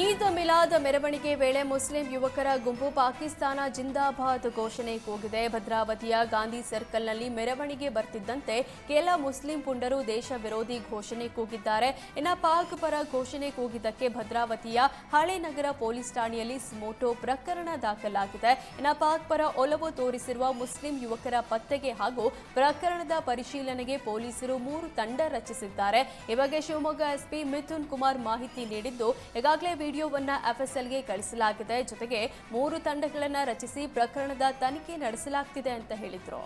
ಈದ್ ಮಿಲಾದ್ ಮೆರವಣಿಗೆ ವೇಳೆ ಮುಸ್ಲಿಂ ಯುವಕರ ಗುಂಪು ಪಾಕಿಸ್ತಾನ ಜಿಂದಾಬಾದ್ ಘೋಷಣೆ ಕೂಗಿದೆ ಭದ್ರಾವತಿಯ ಗಾಂಧಿ ಸರ್ಕಲ್ನಲ್ಲಿ ಮೆರವಣಿಗೆ ಬರ್ತಿದ್ದಂತೆ ಕೆಲ ಮುಸ್ಲಿಂ ಪುಂಡರು ದೇಶ ವಿರೋಧಿ ಘೋಷಣೆ ಕೂಗಿದ್ದಾರೆ. ಇನ್ನು ಪಾಕ್ ಪರ ಘೋಷಣೆ ಕೂಗಿದ್ದಕ್ಕೆ ಭದ್ರಾವತಿಯ ಹಳೆ ನಗರ ಪೊಲೀಸ್ ಠಾಣೆಯಲ್ಲಿ ಸ್ಮೋಟೋ ಪ್ರಕರಣ ದಾಖಲಾಗಿದೆ. ಇನ್ನು ಪಾಕ್ ಪರ ಒಲವು ತೋರಿಸಿರುವ ಮುಸ್ಲಿಂ ಯುವಕರ ಪತ್ತೆಗೆ ಹಾಗೂ ಪ್ರಕರಣದ ಪರಿಶೀಲನೆಗೆ ಪೊಲೀಸರು ಮೂರು ತಂಡ ರಚಿಸಿದ್ದಾರೆ. ಈ ಬಗ್ಗೆ ಶಿವಮೊಗ್ಗ ಎಸ್ಪಿ ಮಿಥುನ್ ಕುಮಾರ್ ಮಾಹಿತಿ ನೀಡಿದ್ದು, ಈಗಾಗಲೇ ವಿಡಿಯೋವನ್ನ ಎಫ್ಎಸ್ಎಲ್ಗೆ ಕಳಿಸಲಾಗಿದೆ. ಜೊತೆಗೆ ಮೂರು ತಂಡಗಳನ್ನು ರಚಿಸಿ ಪ್ರಕರಣದ ತನಿಖೆ ನಡೆಸಲಾಗ್ತಿದೆ ಅಂತ ಹೇಳಿದ್ರು.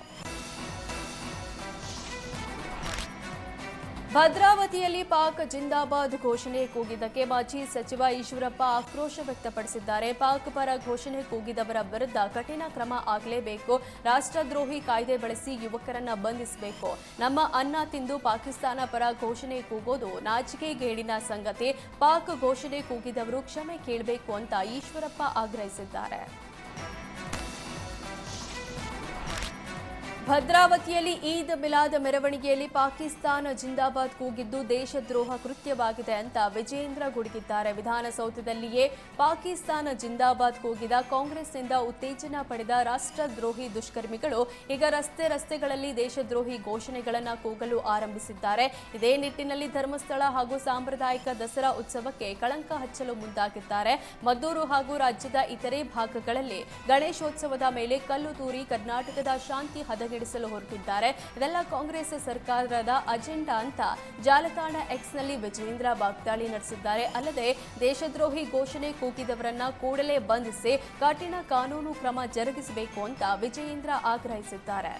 ಭದ್ರಾವತಿಯಲ್ಲಿ ಪಾಕ್ ಜಿಂದಾಬಾದ್ ಘೋಷಣೆ ಕೂಗಿದ್ದಕ್ಕೆ ಮಾಜಿ ಸಚಿವ ಈಶ್ವರಪ್ಪ ಆಕ್ರೋಶ ವ್ಯಕ್ತಪಡಿಸಿದ್ದಾರೆ. ಪಾಕ್ ಪರ ಘೋಷಣೆ ಕೂಗಿದವರ ವಿರುದ್ಧ ಕಠಿಣ ಕ್ರಮ ಆಗಲೇಬೇಕು. ರಾಷ್ಟ್ರದ್ರೋಹಿ ಕಾಯ್ದೆ ಬಳಸಿ ಯುವಕರನ್ನ ಬಂಧಿಸಬೇಕು. ನಮ್ಮ ಅನ್ನ ತಿಂದು ಪಾಕಿಸ್ತಾನ ಪರ ಘೋಷಣೆ ಕೂಗೋದು ನಾಚಿಕೆ ಗೇಡಿನ ಸಂಗತಿ. ಪಾಕ್ ಘೋಷಣೆ ಕೂಗಿದವರು ಕ್ಷಮೆ ಕೇಳಬೇಕು ಅಂತ ಈಶ್ವರಪ್ಪ ಆಗ್ರಹಿಸಿದ್ದಾರೆ. ಭದ್ರಾವತಿಯಲ್ಲಿ ಈದ್ ಮಿಲಾದ್ ಮೆರವಣಿಗೆಯಲ್ಲಿ ಪಾಕಿಸ್ತಾನ ಜಿಂದಾಬಾದ್ ಕೂಗಿದ್ದು ದೇಶದ್ರೋಹ ಕೃತ್ಯವಾಗಿದೆ ಅಂತ ವಿಜೇಂದ್ರ ಗುಡುಗಿದ್ದಾರೆ. ವಿಧಾನಸೌಧದಲ್ಲಿಯೇ ಪಾಕಿಸ್ತಾನ ಜಿಂದಾಬಾದ್ ಕೂಗಿದ ಕಾಂಗ್ರೆಸ್ನಿಂದ ಉತ್ತೇಜನ ಪಡೆದ ರಾಷ್ಟ್ರದ್ರೋಹಿ ದುಷ್ಕರ್ಮಿಗಳು ಈಗ ರಸ್ತೆ ರಸ್ತೆಗಳಲ್ಲಿ ದೇಶದ್ರೋಹಿ ಘೋಷಣೆಗಳನ್ನು ಕೂಗಲು ಆರಂಭಿಸಿದ್ದಾರೆ. ಇದೇ ನಿಟ್ಟಿನಲ್ಲಿ ಧರ್ಮಸ್ಥಳ ಹಾಗೂ ಸಾಂಪ್ರದಾಯಿಕ ದಸರಾ ಉತ್ಸವಕ್ಕೆ ಕಳಂಕ ಹಚ್ಚಲು ಮುಂದಾಗಿದ್ದಾರೆ. ಮದ್ದೂರು ಹಾಗೂ ರಾಜ್ಯದ ಇತರೆ ಭಾಗಗಳಲ್ಲಿ ಗಣೇಶೋತ್ಸವದ ಮೇಲೆ ಕಲ್ಲು ತೂರಿ ಕರ್ನಾಟಕದ ಶಾಂತಿ ಹದಗೆಡಿಸಲು ಹೊರಟಿದ್ದಾರೆ. ಇದೆಲ್ಲ ಕಾಂಗ್ರೆಸ್ ಸರ್ಕಾರದ ಅಜೆಂಡಾ ಅಂತ ಜಾಲತಾಣ ಎಕ್ಸ್ನಲ್ಲಿ ವಿಜೇಂದ್ರ ವಾಗ್ದಾಳಿ ನಡೆಸಿದ್ದಾರೆ. ಅಲ್ಲದೆ ದೇಶದ್ರೋಹಿ ಘೋಷಣೆ ಕೂಗಿದವರನ್ನ ಕೂಡಲೇ ಬಂಧಿಸಿ ಕಠಿಣ ಕಾನೂನು ಕ್ರಮ ಜರುಗಿಸಬೇಕು ಅಂತ ವಿಜಯೇಂದ್ರ ಆಗ್ರಹಿಸಿದ್ದಾರೆ.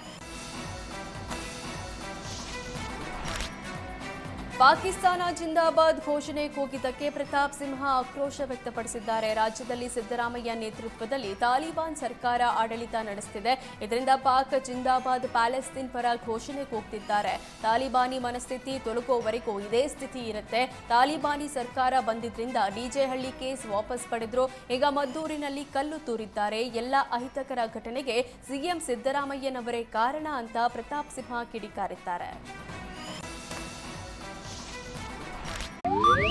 ಪಾಕಿಸ್ತಾನ ಜಿಂದಾಬಾದ್ ಘೋಷಣೆ ಕೂಗಿದ್ದಕ್ಕೆ ಪ್ರತಾಪ್ ಸಿಂಹ ಆಕ್ರೋಶ ವ್ಯಕ್ತಪಡಿಸಿದ್ದಾರೆ. ರಾಜ್ಯದಲ್ಲಿ ಸಿದ್ದರಾಮಯ್ಯ ನೇತೃತ್ವದಲ್ಲಿ ತಾಲಿಬಾನ್ ಸರ್ಕಾರ ಆಡಳಿತ ನಡೆಸುತ್ತಿದೆ ಇದರಿಂದ ಪಾಕ್, ಜಿಂದಾಬಾದ್, ಪ್ಯಾಲೆಸ್ತೀನ್ ಪರ ಘೋಷಣೆ ಕೂಗ್ತಿದ್ದಾರೆ. ತಾಲಿಬಾನಿ ಮನಸ್ಥಿತಿ ತೊಲಗುವವರೆಗೂ ಇದೇ ಸ್ಥಿತಿ ಇರುತ್ತೆ. ತಾಲಿಬಾನಿ ಸರ್ಕಾರ ಬಂದಿದ್ರಿಂದ ಡಿಜೆಹಳ್ಳಿ ಕೇಸ್ ವಾಪಸ್ ಪಡೆದ್ರು. ಈಗ ಮದ್ದೂರಿನಲ್ಲಿ ಕಲ್ಲು ತೂರಿದ್ದಾರೆ. ಎಲ್ಲ ಅಹಿತಕರ ಘಟನೆಗೆ ಸಿಎಂ ಸಿದ್ದರಾಮಯ್ಯನವರೇ ಕಾರಣ ಅಂತ ಪ್ರತಾಪ್ ಸಿಂಹ ಕಿಡಿಕಾರಿದ್ದಾರೆ.